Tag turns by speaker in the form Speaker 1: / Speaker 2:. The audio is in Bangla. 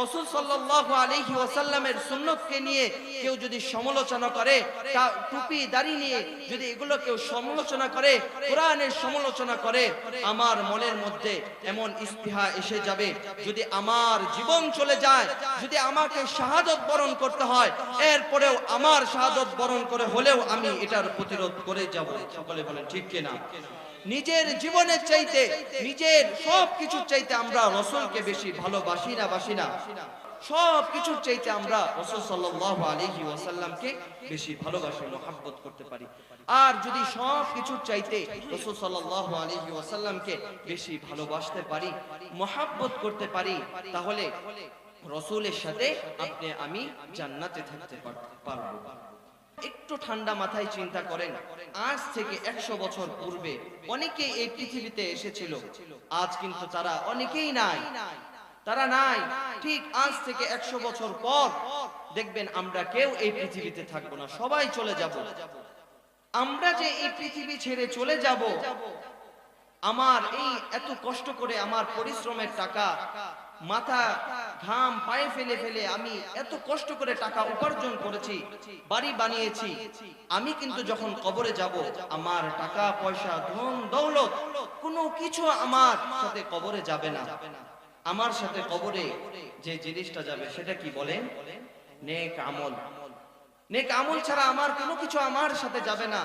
Speaker 1: রসুল সাল্লাল্লাহু আলাইহি ওয়াসাল্লামের সুন্নতকে নিয়ে কেউ যদি সমালোচনা করে, তা টুপি, দাড়ি নিয়ে যদি এগুলো কেউ সমালোচনা করে, কোরআনের সমালোচনা করে, আমার মনের মধ্যে এমন ইস্তিহা এসে যাবে। যদি আমার জীবন চলে যায়, যদি আমাকে শাহাদত বরণ করতে হয়, এরপরেও আমার শাহাদত বরণ করে হলেও আমি এটার প্রতিরোধ করে যাব। সকলে বলেন, ঠিক কিনা? নিজের জীবনের চাইতে, নিজের সব কিছুর চাইতে আমরা রসুলকে বেশি ভালোবাসি না, বাসি না। সব কিছুর চাইতে আমরা রসুল সাল্লাল্লাহু আলাইহি ওয়াসাল্লামকে বেশি ভালোবাসি, মোহাব্বত করতে পারি। আর যদি সব কিছুর চাইতে রসুল সাল্লাল্লাহু আলাইহি ওয়াসাল্লামকে বেশি ভালোবাসতে পারি, মোহাব্বত করতে পারি, তাহলে রসুলের সাথে আপনি, আমি জান্নাতে থাকতে পারব। একটু ঠান্ডা মাথায় চিন্তা করেন। আজ থেকে একশো বছর পূর্বে অনেকেই এই পৃথিবীতে এসেছিল। আজ কিন্তু তারা অনেকেই নাই। তারা নাই। ঠিক আজ থেকে একশো বছর পর দেখবেন আমরা কেউ এই পৃথিবীতে থাকব না। সবাই চলে যাব। আমরা যে এই পৃথিবী ছেড়ে চলে যাব আমার এই এত কষ্ট করে আমার পরিশ্রমের টাকা মাথা ঘাম পায়ে ফেলে ফেলে আমি এত কষ্ট করে টাকা উপার্জন করেছি, বাড়ি বানিয়েছি। আমি কিন্তু যখন কবরে যাব, আমার টাকা, পয়সা, ধন, দৌলত কোনো কিছু আমার সাথে কবরে যাবে না। আমার সাথে কবরে যে জিনিসটা যাবে সেটা কি বলেন? নেক আমল। নেক আমল ছাড়া আমার কোনো কিছু আমার সাথে যাবে না।